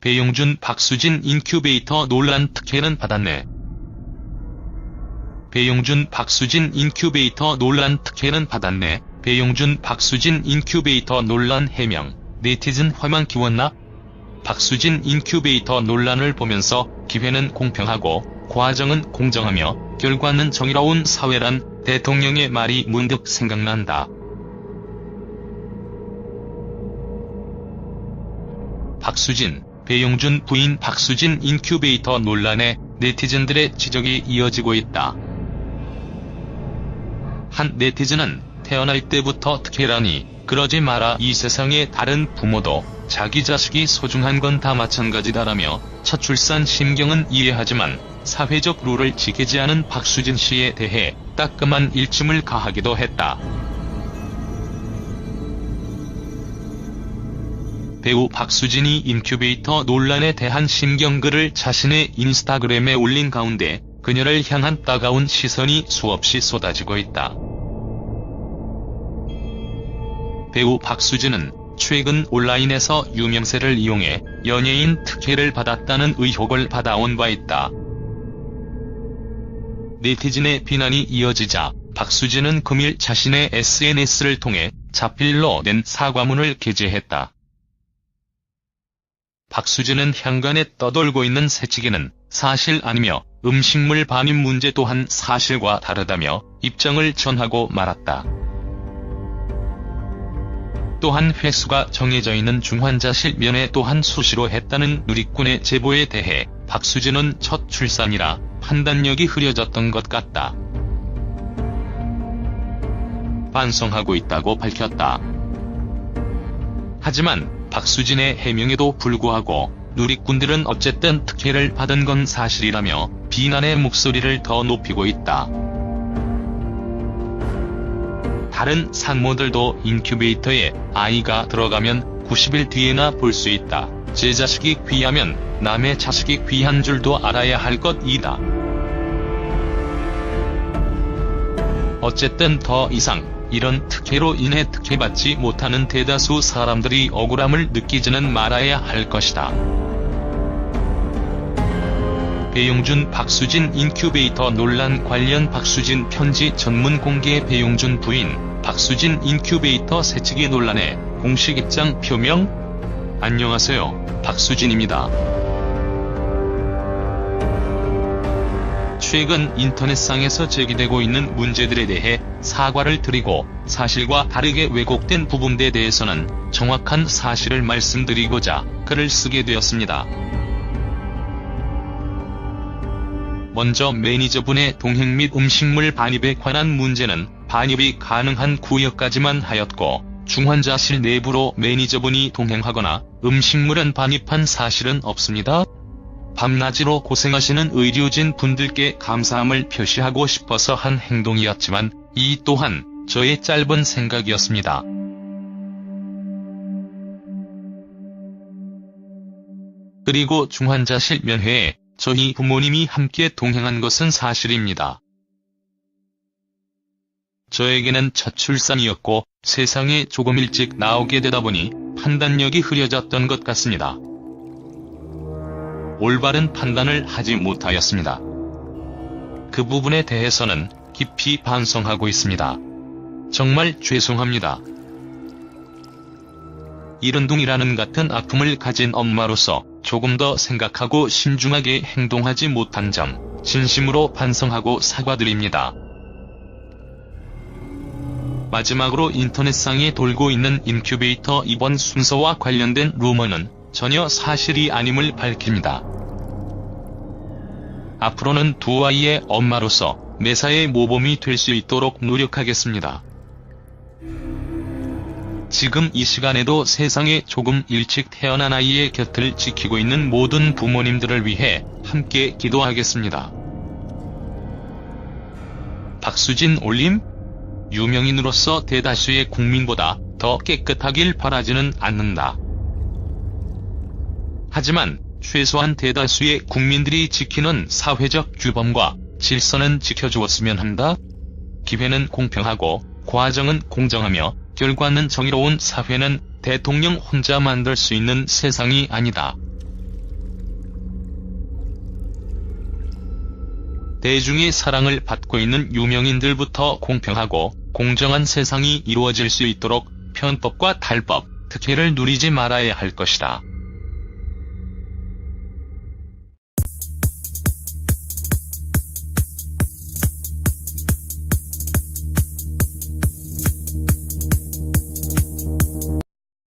배용준 박수진 인큐베이터 논란 특혜는 받았네. 배용준 박수진 인큐베이터 논란 특혜는 받았네. 배용준 박수진 인큐베이터 논란 해명. 네티즌 화만 키웠나? 박수진 인큐베이터 논란을 보면서 기회는 공평하고 과정은 공정하며 결과는 정의로운 사회란 대통령의 말이 문득 생각난다. 박수진, 배용준 부인 박수진 인큐베이터 논란에 네티즌들의 지적이 이어지고 있다. 한 네티즌은 태어날 때부터 특혜라니 그러지 마라 이 세상에 다른 부모도 자기 자식이 소중한 건 다 마찬가지다라며 첫 출산 심경은 이해하지만 사회적 룰을 지키지 않은 박수진 씨에 대해 따끔한 일침을 가하기도 했다. 배우 박수진이 인큐베이터 논란에 대한 심경글을 자신의 인스타그램에 올린 가운데 그녀를 향한 따가운 시선이 수없이 쏟아지고 있다. 배우 박수진은 최근 온라인에서 유명세를 이용해 연예인 특혜를 받았다는 의혹을 받아온 바 있다. 네티즌의 비난이 이어지자 박수진은 금일 자신의 SNS를 통해 자필로 낸 사과문을 게재했다. 박수진은 향관에 떠돌고 있는 새치기는 사실 아니며 음식물 반입 문제 또한 사실과 다르다며 입장을 전하고 말았다. 또한 횟수가 정해져 있는 중환자 실 면회 또한 수시로 했다는 누리꾼의 제보에 대해 박수진은 첫 출산이라 판단력이 흐려졌던 것 같다. 반성하고 있다고 밝혔다. 하지만 박수진의 해명에도 불구하고 누리꾼들은 어쨌든 특혜를 받은 건 사실이라며 비난의 목소리를 더 높이고 있다. 다른 산모들도 인큐베이터에 아이가 들어가면 90일 뒤에나 볼 수 있다. 제 자식이 귀하면 남의 자식이 귀한 줄도 알아야 할 것이다. 어쨌든 더 이상 이런 특혜로 인해 특혜받지 못하는 대다수 사람들이 억울함을 느끼지는 말아야 할 것이다. 배용준 박수진 인큐베이터 논란 관련 박수진 편지 전문 공개 배용준 부인 박수진 인큐베이터 새치기 논란에 공식 입장 표명? 안녕하세요. 박수진입니다. 최근 인터넷상에서 제기되고 있는 문제들에 대해 사과를 드리고 사실과 다르게 왜곡된 부분에 대해서는 정확한 사실을 말씀드리고자 글을 쓰게 되었습니다. 먼저 매니저분의 동행 및 음식물 반입에 관한 문제는 반입이 가능한 구역까지만 하였고 중환자실 내부로 매니저분이 동행하거나 음식물은 반입한 사실은 없습니다. 밤낮으로 고생하시는 의료진 분들께 감사함을 표시하고 싶어서 한 행동이었지만 이 또한 저의 짧은 생각이었습니다. 그리고 중환자실 면회에 저희 부모님이 함께 동행한 것은 사실입니다. 저에게는 첫 출산이었고 세상에 조금 일찍 나오게 되다 보니 판단력이 흐려졌던 것 같습니다. 올바른 판단을 하지 못하였습니다. 그 부분에 대해서는 깊이 반성하고 있습니다. 정말 죄송합니다. 이른둥이라는 같은 아픔을 가진 엄마로서 조금 더 생각하고 신중하게 행동하지 못한 점 진심으로 반성하고 사과드립니다. 마지막으로 인터넷상에 돌고 있는 인큐베이터 입원 순서와 관련된 루머는 전혀 사실이 아님을 밝힙니다. 앞으로는 두 아이의 엄마로서 매사에 모범이 될 수 있도록 노력하겠습니다. 지금 이 시간에도 세상에 조금 일찍 태어난 아이의 곁을 지키고 있는 모든 부모님들을 위해 함께 기도하겠습니다. 박수진 올림? 유명인으로서 대다수의 국민보다 더 깨끗하길 바라지는 않는다. 하지만 최소한 대다수의 국민들이 지키는 사회적 규범과 질서는 지켜주었으면 한다. 기회는 공평하고 과정은 공정하며 결과는 정의로운 사회는 대통령 혼자 만들 수 있는 세상이 아니다. 대중의 사랑을 받고 있는 유명인들부터 공평하고 공정한 세상이 이루어질 수 있도록 편법과 탈법, 특혜를 누리지 말아야 할 것이다.